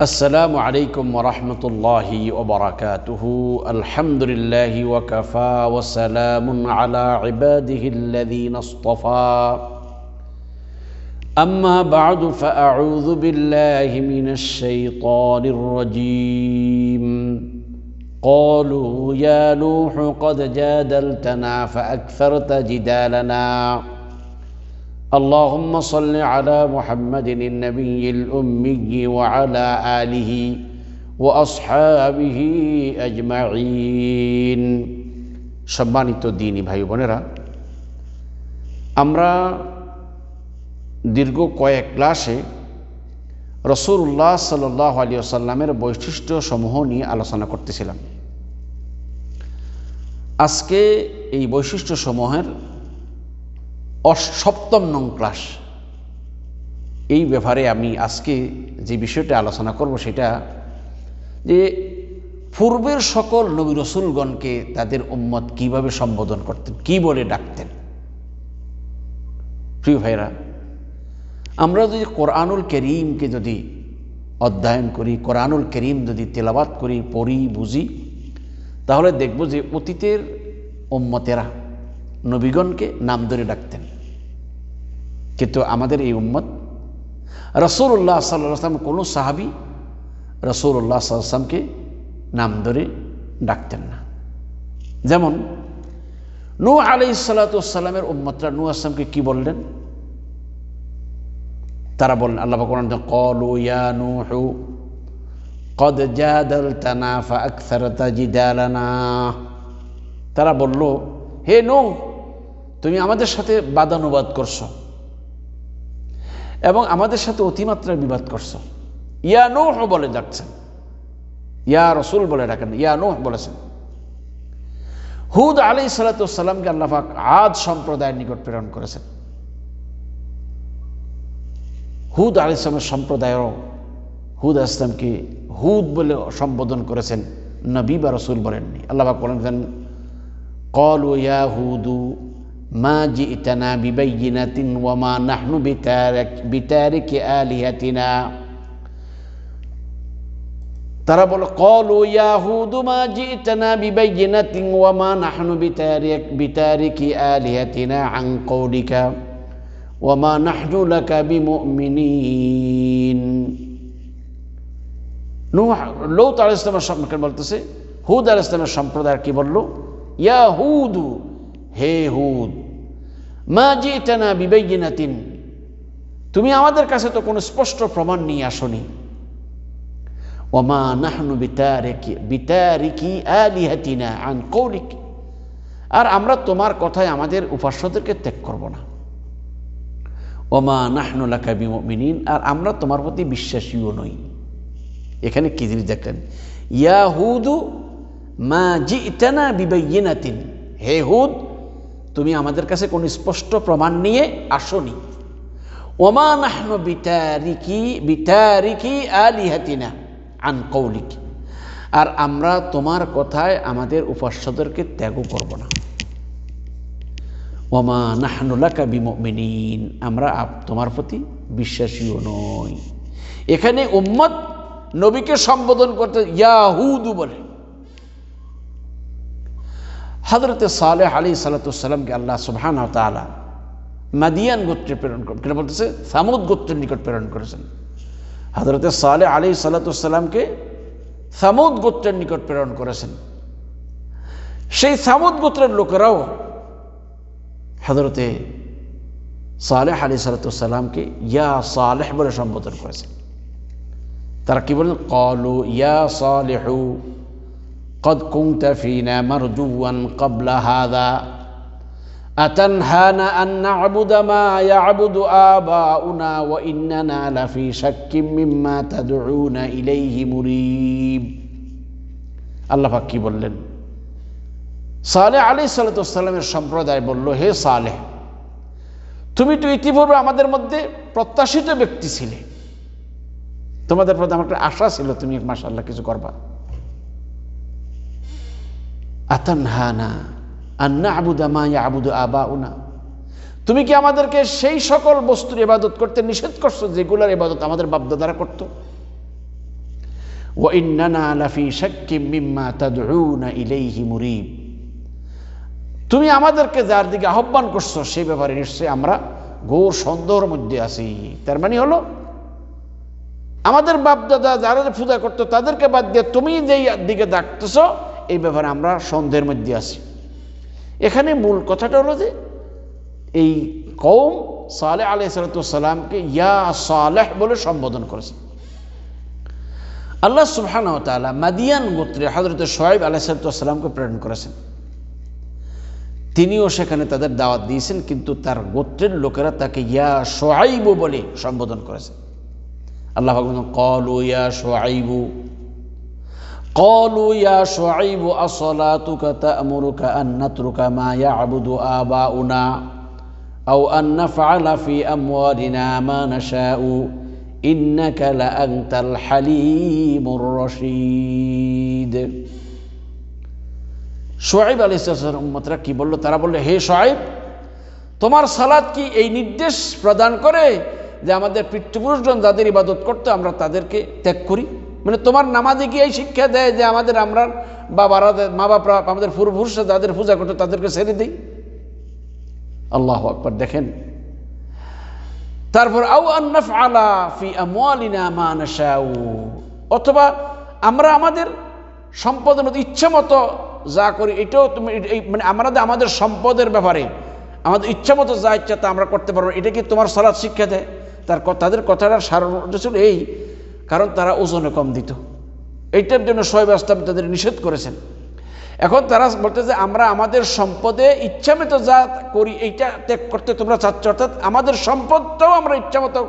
السلام عليكم ورحمة الله وبركاته. الحمد لله وكفى وسلام على عباده الذين اصطفى. أما بعد فأعوذ بالله من الشيطان الرجيم. قالوا يا نوح قد جادلتنا فأكثرت جدالنا. اللهم صل على محمد النبي الأمي وعلى آله وأصحابه أجمعين সম্মানিত দিনী ভাই বোনেরা আমরা দীর্ঘ কয়েক ক্লাসে রসুল্লাহ সাল্লাহ আলী আসাল্লামের বৈশিষ্ট্য সমূহ নিয়ে আলোচনা করতেছিলাম আজকে এই বৈশিষ্ট্য সমূহের সপ্তম নং ক্লাস। এই ব্যাপারে আমি আজকে যে বিষয়টা আলোচনা করব সেটা যে পূর্বের সকল নবী রসুলগণকে তাদের উম্মত কীভাবে সম্বোধন করতেন, কি বলে ডাকতেন। প্রিয় ভাইরা আমরা যদি কোরআনুল করিমকে যদি অধ্যয়ন করি, কোরআনুল করিম যদি তেলাবাত করি, পড়ি, বুঝি, তাহলে দেখব যে অতীতের উম্মতেরা নবীগণকে নাম ধরে ডাকতেন। কিন্তু আমাদের এই উম্মত রসুল্লাহ সাল্লাম কোনো সাহাবি রসৌল্লাহ সাল্লামকে নাম ধরে ডাকতেন না। যেমন নু আলি সাল্লাতামের উম্মতরা নু আসলামকে কি বললেন? তারা বললেন, আল্লাহ কোরআন কলু ইয়া হু কদ জাদালতানা তারা বলল, হে নু তুমি আমাদের সাথে বাদানুবাদ করছ। এবং আমাদের সাথে অতিমাত্রায় বিবাদ করছ। ইয়া নোহ বলে ডাকছেন। ইয়া রসুল বলে ডাকেন। ইয়া নোহ বলেছেন। হুদ আলী সালাতামকে আল্লাহাক আদ সম্প্রদায়ের নিকট প্রেরণ করেছেন। হুদ আলি ইসলামের সম্প্রদায়ও হুদ আসলামকে হুদ বলে সম্বোধন করেছেন। নবী বা রসুল বলেননি। আল্লাহাক বলেন, কল ইয়া হুদু মা জিতানা বিবাইনাতিন ওয়া মা বিতারিক বিতারিক আলিহাতিনা। তারা বলো, কলু ইয়াহুদু মা জিতানা বিবাইনাতিন ওয়া মা নাহনু বিতারিক বিতারিক আলিহাতিনা আন কওলিকা ওয়া মা নাহনু লৌত আলাইহিস সালামের সম্পর্কে বলতেছে, হুদ আলাইহিস সালামের সম্প্রদায় কি বলল? ইয়াহুদু, হে হুদ মা জিটানা বিবাইনাতিন। তুমি আমাদের কাছে তো কোনো স্পষ্ট প্রমাণ নিয়ে আসনি। ওমা নাহনু বিতারিকি বিতারিকি আলিহাতিনা আন কৌলিক। আর আমরা তোমার কথায় আমাদের উপাস্যদেরকে ত্যাগ করব না। ওমা নাহনু লাকা বিমিন আর আমরা তোমার প্রতি বিশ্বাসীও নই। এখানে কি জিনিস দেখলেন? ইয়া হুদু মা জি ইটানা বিবাইনাতিন। হে হুদ তুমি আমাদের কাছে কোন স্পষ্ট প্রমাণ নিয়ে আসনি। ওমা নাহন বিতারিকি বিতারিকি আলিহাতিনা আন কৌলিক। আর আমরা তোমার কথায় আমাদের উপাস্যদেরকে ত্যাগও করব না। ওমা নাহনুলাকা বিমিন আমরা তোমার প্রতি বিশ্বাসীও নই। এখানে উম্মত নবীকে সম্বোধন করতে ইয়াহুদু বলে। হজরত সালেহ আলী সালাতামকে আল্লাহ সুবহান তালা মাদিয়ান গোত্রে প্রেরণ করেন কেন বলতেছে? সামুদ গোত্রের নিকট প্রেরণ করেছেন। হজরত সালে আলী সালাতামকে সামুদ গোত্রের নিকট প্রেরণ করেছেন। সেই সামুদ গোত্রের লোকেরাও হজরতে সালেহ আলী সালাতামকে ইয়া সালেহ বলে সম্বোধন করেছেন। তারা কি বলেন কলু ইয়া সালেহু। قد كنت فينا مرجوا قبل هذا أتنهانا أن نعبد ما يعبد آباؤنا وإننا لفي شك مما تدعون إليه مريب আল্লাহ পাক কি বললেন সালেহ আলী সালাতামের সম্প্রদায় বলল হে সালেহ তুমি তো ইতিপূর্বে আমাদের মধ্যে প্রত্যাশিত ব্যক্তি ছিলে তোমাদের প্রতি আমার একটা আশা ছিল তুমি মাসাল্লাহ কিছু করবা আতানহানা আন্না আবুদা মা আবুদু আবা তুমি কি আমাদেরকে সেই সকল বস্তুর ইবাদত করতে নিষেধ করছ, যেগুলোর ইবাদত আমাদের বাপদাদারা করতো? ও ইন্নানা মুরিব। তুমি আমাদেরকে যার দিকে আহ্বান করছ সেই ব্যাপারে নিশ্চয়ই আমরা ঘোর সন্দেহর মধ্যে আছি। তার মানে হলো, আমাদের বাপদাদা যারা পূজা করতো, তাদেরকে বাদ দিয়ে তুমি যেই দিকে ডাকতেছ এই ব্যাপারে আমরা সন্দেহের মধ্যে আছি। এখানে মূল কথাটা হলো যে, এই কৌম সালেহ আলি সালাতামকে ইয়া সালেহ বলে সম্বোধন করেছে। আল্লাহ সুবহান মাদিয়ান গোত্রে হজরত সোহাইব আলাহ সালাতামকে প্রেরণ করেছেন। তিনিও সেখানে তাদের দাওয়াত দিয়েছেন, কিন্তু তার গোত্রের লোকেরা তাকে ইয়া সোহাইবু বলে সম্বোধন করেছে। আল্লাহ কলু ইয়া সোহাইবু। قالوا يا شعيب أصلاتك تأمرك أن نترك ما يعبد آباؤنا أو أن نفعل في أموالنا ما نشاء إنك لأنت الحليم الرشيد সোয়াইব আলী উম্মতরা কি বললো তারা বললো হে সোয়াইব তোমার সালাদ কি এই নির্দেশ প্রদান করে যে আমাদের পিতৃপুরুষজন যাদের ইবাদত করতো আমরা তাদেরকে ত্যাগ করি মানে তোমার নামাজে কি এই শিক্ষা দেয় যে আমাদের আমরা বাবারা, মা বাপরা, আমাদের পূর্বপুরুষরা যাদের পূজা করতো তাদেরকে ছেড়ে দিই। আল্লাহ আকবর, দেখেন। তারপর আউ আন্নাফ অথবা আমরা আমাদের সম্পদের মতো ইচ্ছে মতো যা করি, এটাও তুমি মানে আমরা আমাদের সম্পদের ব্যাপারে, আমাদের ইচ্ছা মতো যা ইচ্ছা তা আমরা করতে পারব, এটা কি তোমার সালাদ শিক্ষা দেয়? তার তাদের কথাটা সার ছিল এই কারণ তারা ওজনে কম দিত। এইটার জন্য শোয়েব আসলাম তাদের নিষেধ করেছেন। এখন তারা বলতে যে, আমরা আমাদের সম্পদে ইচ্ছামতো যা করি, এইটা ত্যাগ করতে তোমরা চাচ্ছ, অর্থাৎ আমাদের সম্পদটাও আমরা ইচ্ছামতো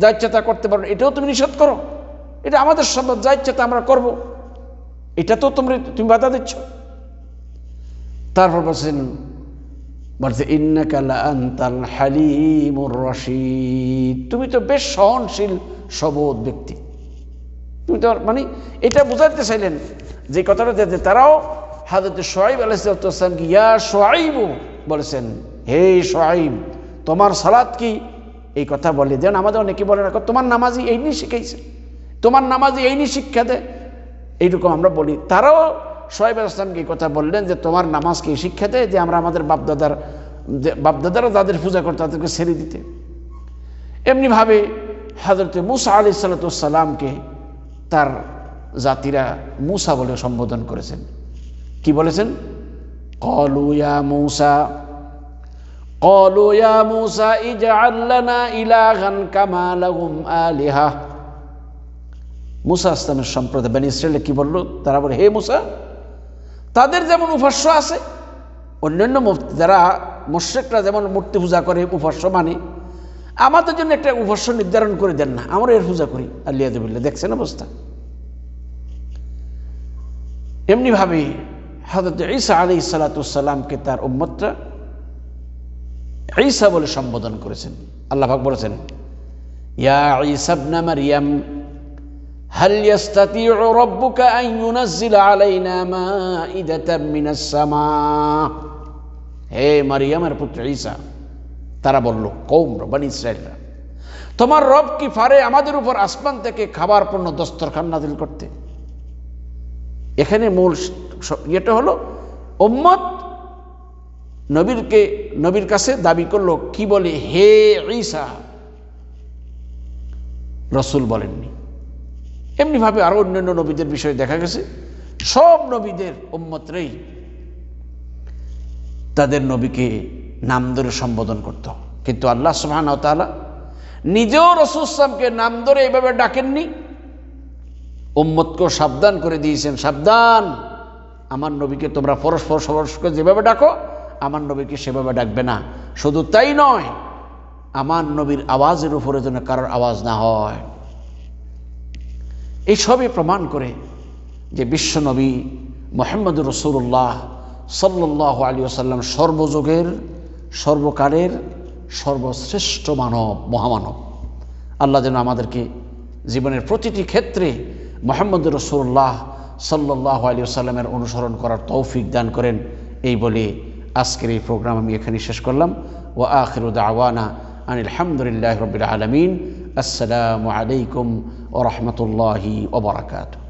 যা ইচ্ছা তা করতে পারব এটাও তুমি নিষেধ করো। এটা আমাদের সম্পদ, যা ইচ্ছা তা আমরা করব। এটা তো তোমরা, তুমি বাধা দিচ্ছ। তারপর বলছেন, বলছে ইন্নাকালা রশিদ। তুমি তো বেশ সহনশীল সবোধ ব্যক্তি। তুমি তো মানে এটা বোঝাতে চাইলেন যে কথাটা যে তারাও হাজরত সোহাইব আলাইসালামকে ইয়া সোহাইব বলেছেন, হে সোহাইব, তোমার সালাদ কি? এই কথা বলে। যেন আমাদের অনেকে বলে না, তোমার নামাজি এই নিয়ে শিখাইছে, তোমার নামাজি এই নিয়ে শিক্ষা দেয়। এইরকম আমরা বলি। তারাও সোহাইব আসলামকে এই কথা বললেন যে তোমার নামাজকে শিক্ষা দেয়? যে আমরা আমাদের বাপদাদার বাপদাদারা যাদের পূজা করতে তাদেরকে ছেড়ে দিতে। এমনিভাবে হাজরত মুসা আলি সাল্লাতামকে তার জাতিরা মুসা বলে সম্বোধন করেছেন। কি বলেছেন? কলুয়া মুসা কলুয়া মুসা ইজআল্লানা ইলাহান কামা লাহুম আলিহা। মুসা ইসলামের সম্প্রদায়, বেনি ইসরায়েলে কি বলল? তারা বলে, হে মুসা, তাদের যেমন উপাস্য আছে, অন্যান্য যারা মোশেকরা যেমন মূর্তি পূজা করে, উপাস্য মানে আমাদের জন্য একটা উপাস্য নির্ধারণ করে দেন না আমরা এর পূজা করি আল্লিয়াদুবিল্লা দেখছেন অবস্থা এমনিভাবে হজরত ঈসা আলী সালাতামকে তার উম্মতরা ঈসা বলে সম্বোধন করেছেন আল্লাহ ভাগ বলেছেন ইয়া ঈসাবনা মারিয়াম هل يستطيع ربك أن ينزل علينا مائدة من السماء হে মারিয়ামের পুত্র ঈসা তারা বলল কৌম বানি ইসরায়েলরা তোমার রব কি ফারে আমাদের উপর আসমান থেকে খাবার পণ্য দস্তরখান নাজিল করতে? এখানে মূল ইয়েটা হলো ওম্মত নবীরকে, নবীর কাছে দাবি করল, কি বলে? হে ঈসা, রসুল বলেননি। এমনিভাবে আরও অন্যান্য নবীদের বিষয়ে দেখা গেছে, সব নবীদের উম্মতরেই তাদের নবীকে নাম ধরে সম্বোধন করত। কিন্তু আল্লাহ সুহান নিজেও রসুলামকে নাম ধরে এইভাবে ডাকেননি। উম্মতকেও সাবধান করে দিয়েছেন, সাবধান। আমার নবীকে তোমরা পরস্পর পরস্পর যেভাবে ডাকো, আমার নবীকে সেভাবে ডাকবে না। শুধু তাই নয়, আমার নবীর আওয়াজের উপরে যেন কারোর আওয়াজ না হয়। এই সবই প্রমাণ করে যে বিশ্বনবী মোহাম্মদ রসুল্লাহ সাল্লাহ আলী আসাল্লাম সর্বযুগের সর্বকালের সর্বশ্রেষ্ঠ মানব, মহামানব। আল্লাহ যেন আমাদেরকে জীবনের প্রতিটি ক্ষেত্রে মোহাম্মদ রসুল্লাহ সাল্লাহ আলী আসাল্লামের অনুসরণ করার তৌফিক দান করেন। এই বলে আজকের এই প্রোগ্রাম আমি এখানে শেষ করলাম। ও আখিরুদ আওয়ানা আনিল হামদুলিল্লাহ রবিল আলমিন। আসসালামু আলাইকুম ও রহমতুল্লাহি ওবরাকাতু